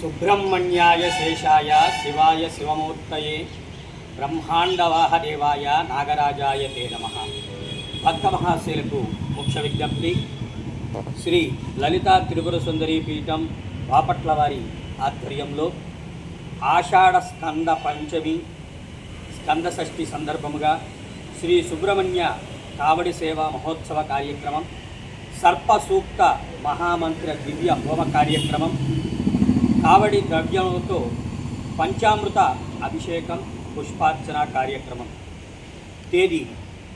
సుబ్రహ్మణ్యాయ శేషాయ శివాయ శివమూర్తయే బ్రహ్మాండవాహదేవాయ నాగరాజాయ తే నమ భక్త మహాశీలకు ముఖ్య విజ్ఞప్తి శ్రీ లలితా త్రిపుర సుందరీ పీఠం బాపట్ల వారి ఆధ్వర్యంలో ఆషాఢ స్కంద పంచమి స్కంద షష్ఠి సందర్భముగా శ్రీ సుబ్రహ్మణ్య కావడి సేవా మహోత్సవ కార్యక్రమం సర్పసూక్త మహామంత్ర దివ్య హోమ కార్యక్రమం కావడి ద్రవ్యములతో పంచామృత అభిషేకం పుష్పార్చన కార్యక్రమం. తేదీ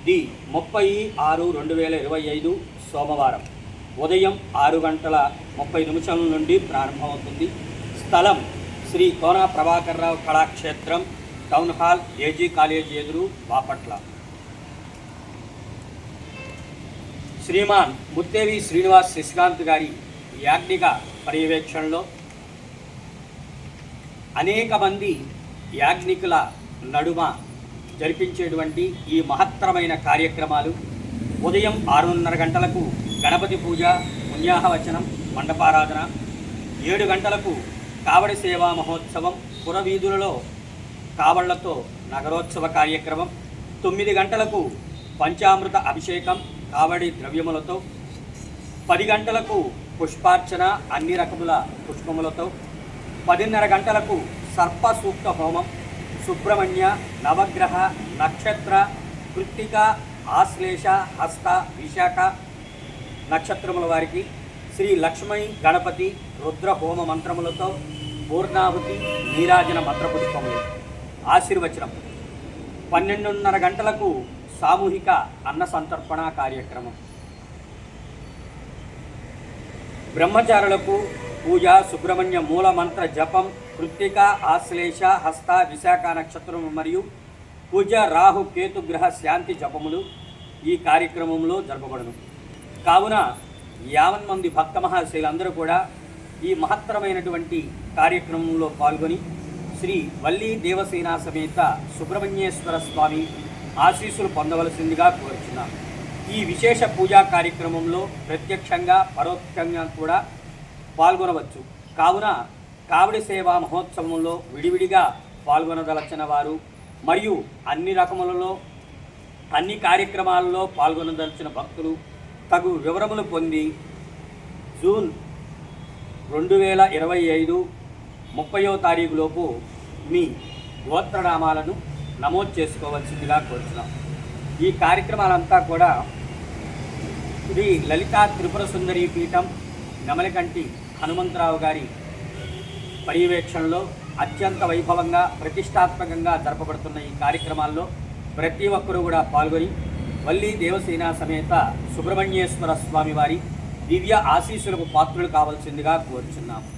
ది ముప్పై ఆరు రెండు వేల ఇరవై ఐదు సోమవారం. ఉదయం ఆరు గంటల ముప్పై నిమిషాల నుండి ప్రారంభమవుతుంది. స్థలం Shri Kona Prabhakar Rao Kalakshetram town hall AG college ఎదురు బాపట్ల. శ్రీమాన్ ముత్తేవి శ్రీనివాస్ శశికాంత్ గారి యాజ్ఞిక పర్యవేక్షణలో అనేక మంది యాజ్ఞికుల నడుమ జరిపించేటువంటి ఈ మహత్తరమైన కార్యక్రమాలు. ఉదయం ఆరున్నర గంటలకు గణపతి పూజ పుణ్యాహవచనం మండపారాధన. ఏడు గంటలకు కావడి సేవా మహోత్సవం పురవీధులలో కావళ్ళతో నగరోత్సవ కార్యక్రమం. తొమ్మిది గంటలకు పంచామృత అభిషేకం కావడి ద్రవ్యములతో. పది గంటలకు పుష్పార్చన అన్ని రకముల పుష్పములతో. పదిన్నర గంటలకు సర్ప సూక్త హోమం సుబ్రహ్మణ్య నవగ్రహ నక్షత్ర కృత్తిక ఆశ్లేష హస్త విశాఖ నక్షత్రముల వారికి శ్రీ లక్ష్మీ గణపతి రుద్ర హోమ మంత్రములతో పూర్ణాహుతి నీరాజన మంత్రపుష్పములు. ఆశీర్వచనం. పన్నెండున్నర గంటలకు సామూహిక అన్న సంతర్పణ కార్యక్రమం. బ్రహ్మచారులకు పూజ సుబ్రహ్మణ్య మూల మంత్ర జపం కృత్తిక ఆశ్లేష హస్త విశాఖ నక్షత్రం మరియు పూజ రాహు కేతు గ్రహ శాంతి జపములు ఈ కార్యక్రమంలో జరపబడను. కావున యావన్ మంది భక్త మహాశైలందరూ కూడా ఈ మహత్తరమైనటువంటి కార్యక్రమంలో పాల్గొని శ్రీ వల్లీ దేవసేన సమేత సుబ్రహ్మణ్యేశ్వర స్వామి ఆశీస్సులు పొందవలసిందిగా కోరుచున్నాను ఈ విశేష పూజా కార్యక్రమంలో ప్రత్యక్షంగా పరోక్షంగా కూడా పాల్గొనవచ్చు. కావున కావడి సేవా మహోత్సవంలో విడివిడిగా పాల్గొనదలచిన వారు మరియు అన్ని రకములలో అన్ని కార్యక్రమాలలో పాల్గొనదలిచిన భక్తులు తగు వివరములు పొంది జూన్ రెండు వేల ఇరవై ఐదు ముప్పయో తారీఖులోపు మీ గోత్రనామాలను నమోదు చేసుకోవాల్సిందిగా కోరుతున్నాం ఈ కార్యక్రమాలంతా కూడా శ్రీ లలితా త్రిపుర సుందరి పీఠం నెమలికంటి హనుమంతరావు గారి పర్యవేక్షణలో అత్యంత వైభవంగా ప్రతిష్టాత్మకంగా జరపబడుతున్న ఈ కార్యక్రమాల్లో ప్రతి ఒక్కరూ కూడా పాల్గొని వల్లి దేవసేన సమేత సుబ్రహ్మణ్యేశ్వర స్వామివారి దివ్య ఆశీస్సులకు పాత్రులు కావాల్సిందిగా కోరుచున్నాము.